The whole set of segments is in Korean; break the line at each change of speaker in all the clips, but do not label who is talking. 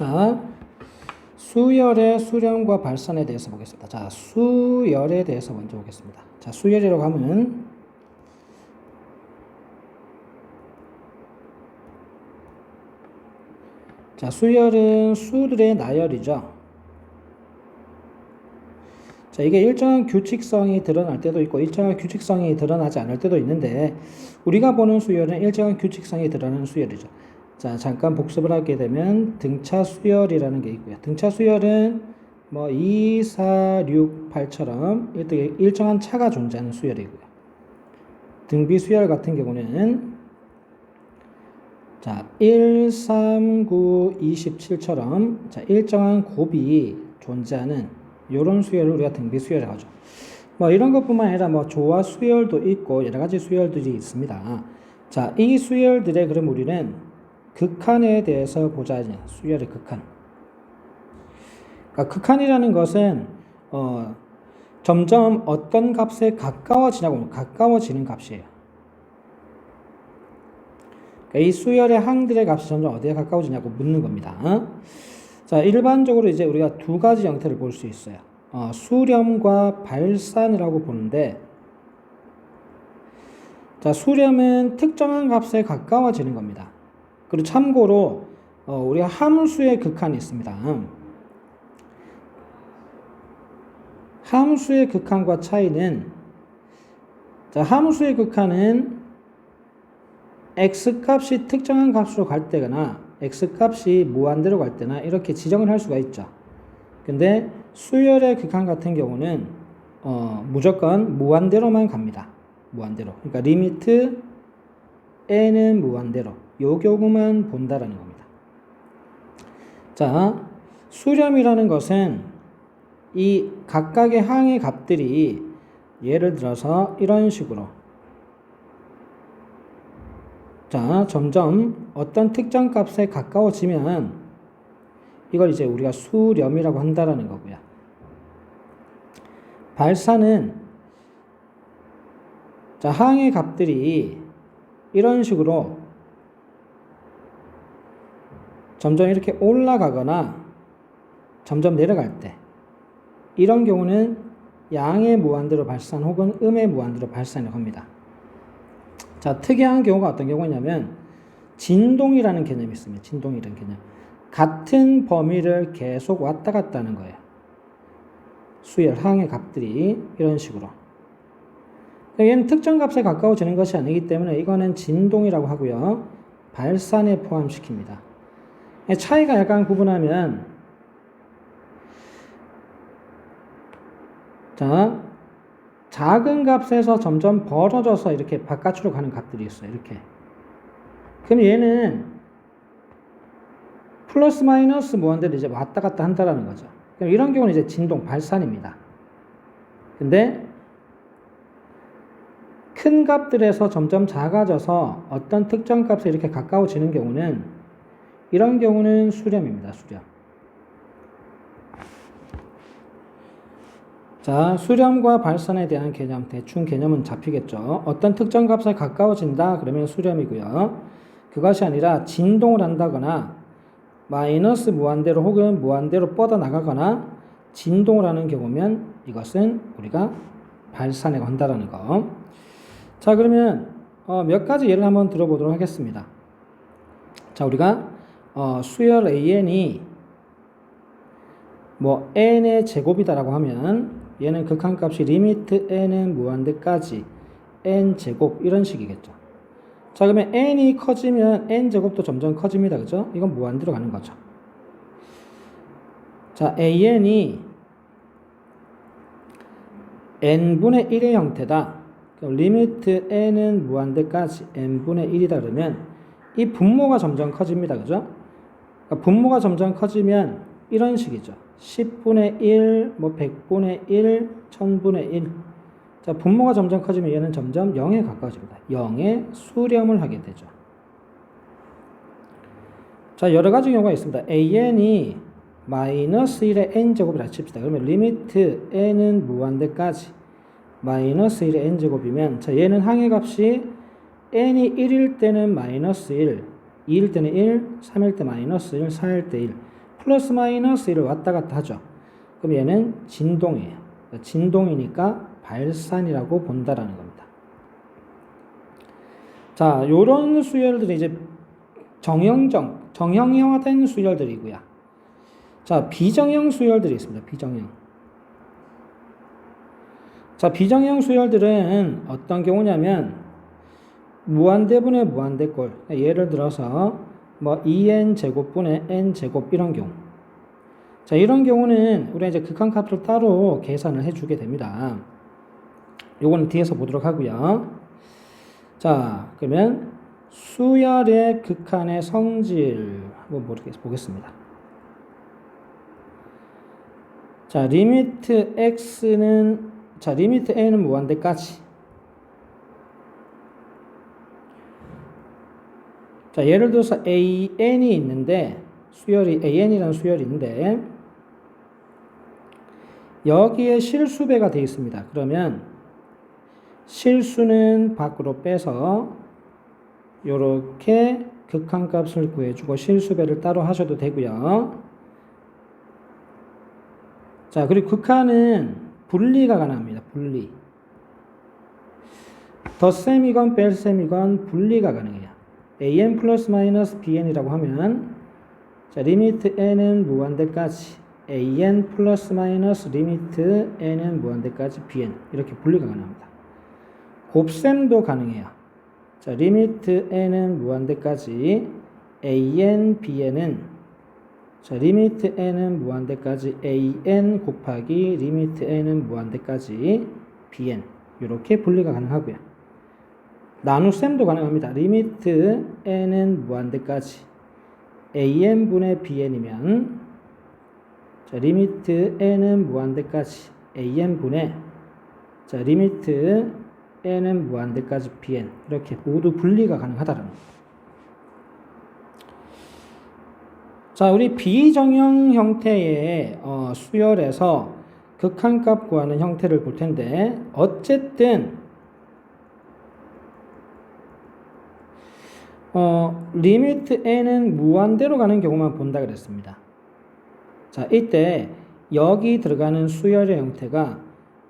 자, 수열의 수렴과 발산에 대해서 보겠습니다. 자, 수열에 대해서 먼저 보겠습니다. 자, 수열이라고 하면 자, 수열은 수들의 나열이죠. 자, 이게 일정한 규칙성이 드러날 때도 있고 일정한 규칙성이 드러나지 않을 때도 있는데 우리가 보는 수열은 일정한 규칙성이 드러나는 수열이죠. 자, 잠깐 복습을 하게 되면 등차 수열이라는 게 있고요. 등차 수열은 뭐 2, 4, 6, 8처럼 일정한 차가 존재하는 수열이고요. 등비 수열 같은 경우는 자, 1, 3, 9, 27처럼 자, 일정한 곱이 존재하는 이런 수열을 우리가 등비 수열이라고 하죠. 뭐 이런 것뿐만 아니라 뭐 조화 수열도 있고 여러 가지 수열들이 있습니다. 자, 이 수열들의 그럼 우리는 극한에 대해서 보자. 수열의 극한. 그러니까 극한이라는 것은 어, 점점 어떤 값에 가까워지냐고 가까워지는 값이에요. 그러니까 이 수열의 항들의 값이 점점 어디에 가까워지냐고 묻는 겁니다. 자, 일반적으로 이제 우리가 두 가지 형태를 볼 수 있어요. 어, 수렴과 발산이라고 보는데, 자, 수렴은 특정한 값에 가까워지는 겁니다. 그리고 참고로, 어, 우리가 함수의 극한이 있습니다. 함수의 극한과 차이는, 자, 함수의 극한은 x 값이 특정한 값으로 갈 때거나 x 값이 무한대로 갈 때나 이렇게 지정을 할 수가 있죠. 근데 수열의 극한 같은 경우는 어, 무조건 무한대로만 갑니다. 무한대로. 그러니까 리미트 n은 무한대로. 요 경우만 본다라는 겁니다. 자, 수렴이라는 것은 이 각각의 항의 값들이 예를 들어서 이런 식으로 자, 점점 어떤 특정 값에 가까워지면 이걸 이제 우리가 수렴이라고 한다라는 거고요. 발사는 자, 항의 값들이 이런 식으로 점점 이렇게 올라가거나 점점 내려갈 때 이런 경우는 양의 무한대로 발산 혹은 음의 무한대로 발산이라고 합니다. 자, 특이한 경우가 어떤 경우냐면 진동이라는 개념이 있습니다. 진동이라는 개념. 같은 범위를 계속 왔다 갔다 하는 거예요. 수열, 항의 값들이 이런 식으로. 얘는 특정 값에 가까워지는 것이 아니기 때문에 이거는 진동이라고 하고요. 발산에 포함시킵니다. 차이가 약간 구분하면 자, 작은 값에서 점점 벌어져서 이렇게 바깥으로 가는 값들이 있어요. 이렇게. 그럼 얘는 플러스 마이너스 무한대로 이제 왔다 갔다 한다라는 거죠. 그럼 이런 경우는 이제 진동 발산입니다. 근데 큰 값들에서 점점 작아져서 어떤 특정 값에 이렇게 가까워지는 경우는 이런 경우는 수렴입니다. 수렴. 자, 수렴과 발산에 대한 개념, 대충 개념은 잡히겠죠. 어떤 특정 값에 가까워진다, 그러면 수렴이고요. 그것이 아니라 진동을 한다거나, 마이너스 무한대로 혹은 무한대로 뻗어나가거나, 진동을 하는 경우면 이것은 우리가 발산에 한다라는 거. 자, 그러면 어, 몇 가지 예를 한번 들어보도록 하겠습니다. 자, 우리가 어, 수열 AN이 뭐 n의 제곱이다라고 하면 얘는 극한값이 리미트 n은 무한대까지 n 제곱 이런 식이겠죠. 자 그러면 n이 커지면 n 제곱도 점점 커집니다. 그죠? 이건 무한대로 가는 거죠. 자 an이 n분의 1의 형태다. 그럼 리미트 n은 무한대까지 n분의 1이다 그러면 이 분모가 점점 커집니다. 그죠? 그러니까 분모가 점점 커지면 이런 식이죠. 10분의 1, 뭐 100분의 1, 1000분의 1. 자, 분모가 점점 커지면 얘는 점점 0에 가까워집니다. 0에 수렴을 하게 되죠. 자, 여러 가지 경우가 있습니다. an이 마이너스 1의 n제곱이라 칩시다. 그러면 리미트 n은 무한대까지 마이너스 1의 n제곱이면 자, 얘는 항의 값이 n이 1일 때는 마이너스 1, 2일 때는 1, 3일 때 마이너스 1, 4일 때 1. 플러스 마이너스 1을 왔다 갔다 하죠. 그럼 얘는 진동이에요. 진동이니까 발산이라고 본다라는 겁니다. 자, 요런 수열들이 이제 정형정, 정형화된 수열들이고요. 자, 비정형 수열들이 있습니다. 비정형. 자, 비정형 수열들은 어떤 경우냐면 무한대분의 무한대꼴. 예를 들어서 뭐 2n 제곱분의 n 제곱 이런 경우. 자, 이런 경우는 우리가 이제 극한값을 따로 계산을 해 주게 됩니다. 요거는 뒤에서 보도록 하고요. 자, 그러면 수열의 극한의 성질 한번 보겠습니다. 자, 리미트 x는 자, 리미트 n은 무한대까지. 자, 예를 들어서 an이 있는데 수열이 an이라는 수열인데 여기에 실수배가 되어 있습니다. 그러면 실수는 밖으로 빼서 이렇게 극한값을 구해주고 실수배를 따로 하셔도 되고요. 자, 그리고 극한은 분리가 가능합니다. 분리. 덧셈이건 뺄셈이건 분리가 가능해요. an 플러스 마이너스 bn이라고 하면 자, 리미트 n은 무한대까지 an 플러스 마이너스 리미트 n은 무한대까지 bn 이렇게 분리가 가능합니다. 곱셈도 가능해요. 자, 리미트 n은 무한대까지 an bn은 자, 리미트 n은 무한대까지 an 곱하기 리미트 n은 무한대까지 bn 이렇게 분리가 가능하고요. 나눗셈도 가능합니다. 리미트 n은 무한대까지 an분의 bn이면 자, 리미트 n은 무한대까지 an분의 자, 리미트 n은 무한대까지 bn 이렇게 모두 분리가 가능하다는 겁니다. 자, 우리 비정형 형태의 어, 수열에서 극한값 구하는 형태를 볼 텐데 어쨌든 어, 리미트 n은 무한대로 가는 경우만 본다 그랬습니다. 자, 이때 여기 들어가는 수열의 형태가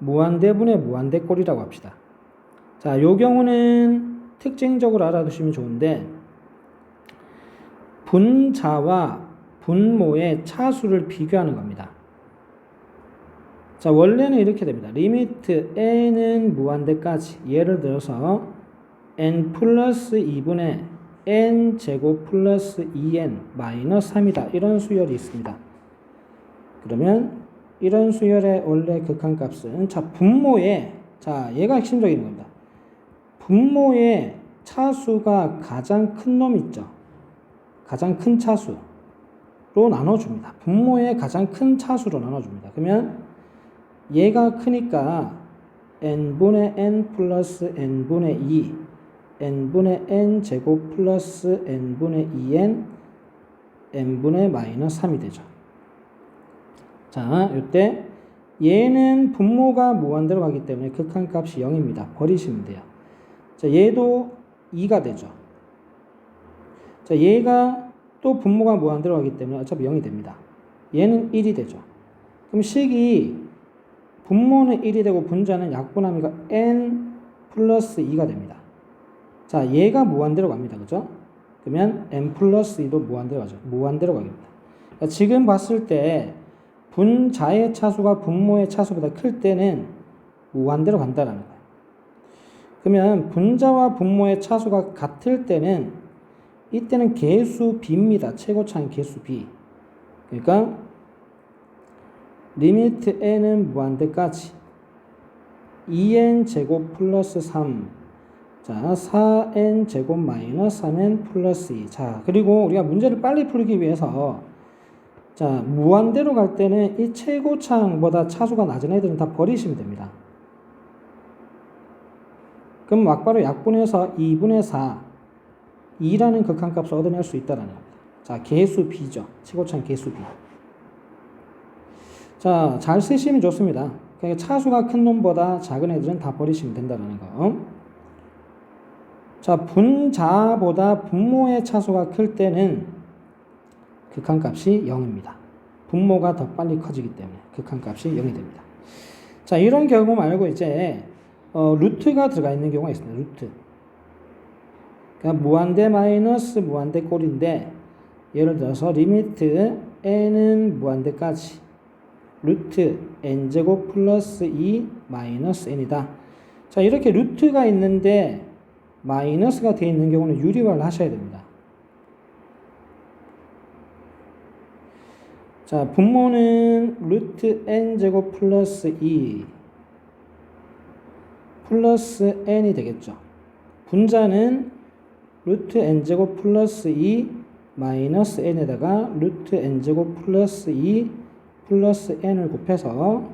무한대분의 무한대꼴이라고 합시다. 자, 요 경우는 특징적으로 알아두시면 좋은데 분자와 분모의 차수를 비교하는 겁니다. 자, 원래는 이렇게 됩니다. 리미트 n은 무한대까지 예를 들어서 n 플러스 2분의 n 제곱 플러스 2n 마이너스 3이다. 이런 수열이 있습니다. 그러면 이런 수열의 원래 극한값은 자 분모의 자 얘가 핵심적인 겁니다. 분모의 차수가 가장 큰 놈 있죠. 가장 큰 차수 로 나눠줍니다. 분모의 가장 큰 차수로 나눠줍니다. 그러면 얘가 크니까 n분의 n 플러스 n분의 2 n분의 n 제곱 플러스 n분의 2n n분의 마이너스 3이 되죠. 자, 이때 얘는 분모가 무한대로 가기 때문에 극한값이 0입니다. 버리시면 돼요. 자, 얘도 2가 되죠. 자, 얘가 또 분모가 무한대로 가기 때문에 어차피 0이 됩니다. 얘는 1이 되죠. 그럼 식이 분모는 1이 되고 분자는 약분함이가 n 플러스 2가 됩니다. 자, 얘가 무한대로 갑니다. 그죠? 그러면 n 플러스 2도 무한대로 가죠. 무한대로 가겠다. 그러니까 지금 봤을 때 분자의 차수가 분모의 차수보다 클 때는 무한대로 간다는 거예요. 그러면 분자와 분모의 차수가 같을 때는 이때는 개수 b입니다. 최고차는 개수 b. 그러니까 리미트 n은 무한대까지 2n 제곱 플러스 3 자, 4n 제곱 마이너스 3n 플러스 2. 자, 그리고 우리가 문제를 빨리 풀기 위해서 자, 무한대로 갈 때는 이 최고차항보다 차수가 낮은 애들은 다 버리시면 됩니다. 그럼 막바로 약분해서 2분의 4, 2라는 극한값을 얻어낼 수 있다는 겁니다. 자, 개수 b죠. 최고차항 개수 b. 자, 잘 쓰시면 좋습니다. 그러니까 차수가 큰 놈보다 작은 애들은 다 버리시면 된다는 거. 자, 분자보다 분모의 차수가 클 때는 극한값이 0입니다. 분모가 더 빨리 커지기 때문에 극한값이 0이 됩니다. 자, 이런 경우 말고 이제 어, 루트가 들어가 있는 경우가 있습니다. 루트. 그러니까 무한대 마이너스 무한대 꼴인데 예를 들어서 리미트 n은 무한대까지 루트 n제곱 플러스 2 마이너스 n이다. 자, 이렇게 루트가 있는데 마이너스가 되어 있는 경우는 유리화를 하셔야 됩니다. 자, 분모는 루트 n제곱 플러스 2 플러스 n이 되겠죠. 분자는 루트 n제곱 플러스 2 마이너스 n에다가 루트 n제곱 플러스 2 플러스 n을 곱해서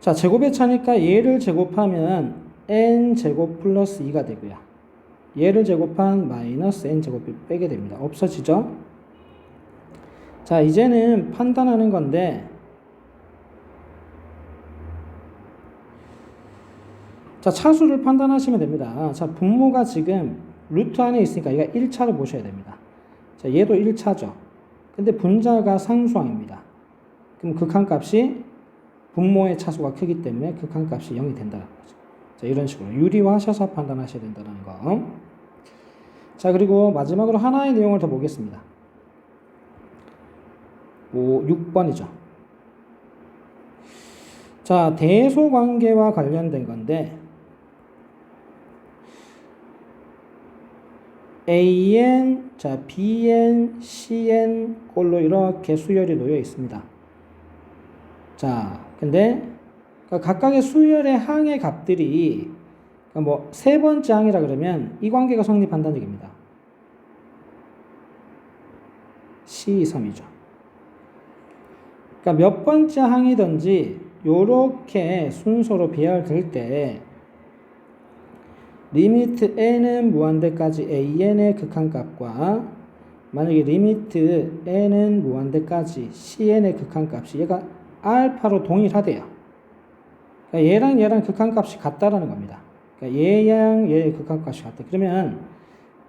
자, 제곱의 차니까 얘를 제곱하면 n 제곱 플러스 2가 되고요. 얘를 제곱한 마이너스 n 제곱이 빼게 됩니다. 없어지죠? 자, 이제는 판단하는 건데 자, 차수를 판단하시면 됩니다. 자, 분모가 지금 루트 안에 있으니까 얘가 1차로 보셔야 됩니다. 자, 얘도 1차죠. 근데 분자가 상수항입니다. 그럼 극한값이 분모의 차수가 크기 때문에 극한값이 0이 된다는 거죠. 자, 이런 식으로 유리화하셔서 판단하셔야 된다는 거. 자, 그리고 마지막으로 하나의 내용을 더 보겠습니다. 5, 6번이죠. 자, 대소 관계와 관련된 건데 AN, 자, BN, CN 꼴로 이렇게 수열이 놓여 있습니다. 자, 근데 그러니까 각각의 수열의 항의 값들이 그러니까 뭐세 번째 항이라 그러면 이 관계가 성립한다는 얘기입니다. C 3이죠. 그러니까 몇 번째 항이든지 요렇게 순서로 배열될 때 리미트 n은 무한대까지 an의 극한값과 만약에 리미트 n은 무한대까지 cn의 극한값이 얘가 알파로 동일하대요. 그러니까 얘랑 얘랑 극한값이 같다라는 겁니다. 그러니까 얘랑 얘의 극한값이 같다. 그러면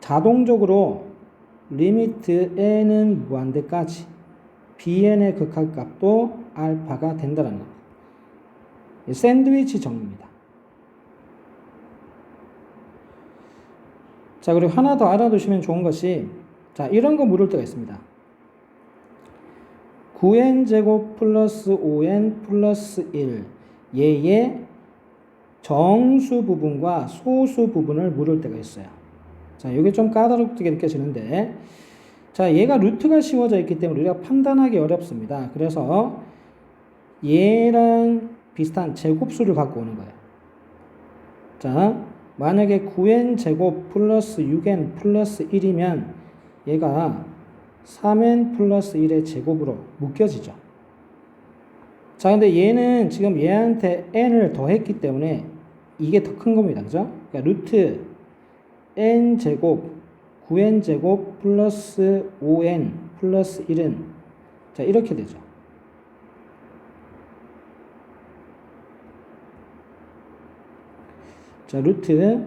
자동적으로 리미트 n은 무한대까지 bn의 극한값도 알파가 된다는 겁니다. 샌드위치 정리입니다. 자, 그리고 하나 더 알아두시면 좋은 것이, 자, 이런 거 물을 때가 있습니다. 9n 제곱 플러스 5n 플러스 1. 얘의 정수 부분과 소수 부분을 물을 때가 있어요. 자, 이게 좀 까다롭게 느껴지는데, 자, 얘가 루트가 씌워져 있기 때문에 우리가 판단하기 어렵습니다. 그래서 얘랑 비슷한 제곱수를 갖고 오는 거예요. 자, 만약에 9n 제곱 플러스 6n 플러스 1이면 얘가 3n 플러스 1의 제곱으로 묶여지죠. 자, 근데 얘는 지금 얘한테 n을 더했기 때문에 이게 더 큰 겁니다. 그죠? 그러니까 루트 n 제곱 9n 제곱 플러스 5n 플러스 1은 자, 이렇게 되죠. 자, 루트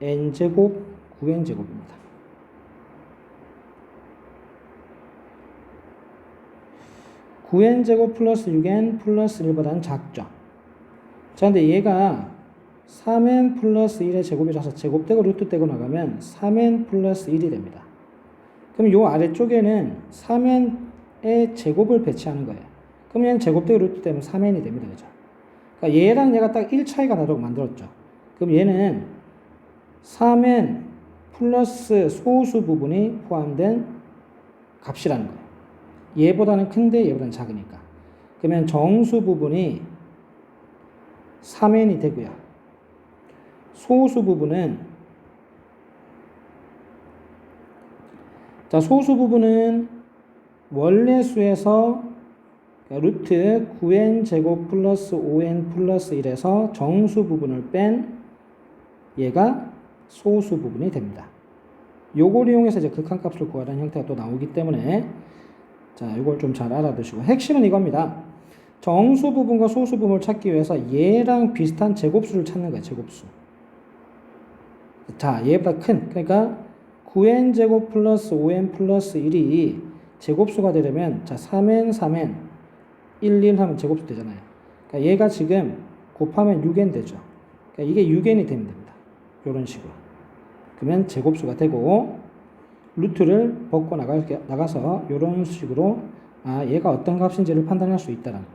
n제곱 9n제곱입니다. 구 n 제곱 플러스 6n 플러스 1보다는 작죠. 자, 근데 얘가 3n 플러스 1의 제곱이라서 제곱되고 루트 떼고 나가면 3n 플러스 1이 됩니다. 그럼 요 아래쪽에는 3n의 제곱을 배치하는 거예요. 그럼 얘는 제곱되고 루트 떼면 3n이 됩니다. 그죠? 그러니까 얘랑 얘가 딱 1 차이가 나도록 만들었죠. 그럼 얘는 3n 플러스 소수 부분이 포함된 값이라는 거예요. 얘보다는 큰데 얘보다는 작으니까. 그러면 정수 부분이 3n이 되고요. 소수 부분은 자 소수 부분은 원래 수에서 루트 9n 제곱 플러스 5n 플러스 1에서 정수 부분을 뺀 얘가 소수 부분이 됩니다. 요걸 이용해서 이제 극한값을 구하라는 형태가 또 나오기 때문에 자, 이걸 좀 잘 알아두시고 핵심은 이겁니다. 정수 부분과 소수 부분을 찾기 위해서 얘랑 비슷한 제곱수를 찾는 거예요. 제곱수. 자, 얘보다 큰, 그러니까 9n 제곱 플러스 5n 플러스 1이 제곱수가 되려면 자, 3n, 3n, 1, 1 하면 제곱수 되잖아요. 그러니까 얘가 지금 곱하면 6n 되죠. 그러니까 이게 6n이 되면 됩니다. 이런 식으로. 그러면 제곱수가 되고 루트를 벗고 나가, 나가서 이런 식으로 아, 얘가 어떤 값인지를 판단할 수 있다라는.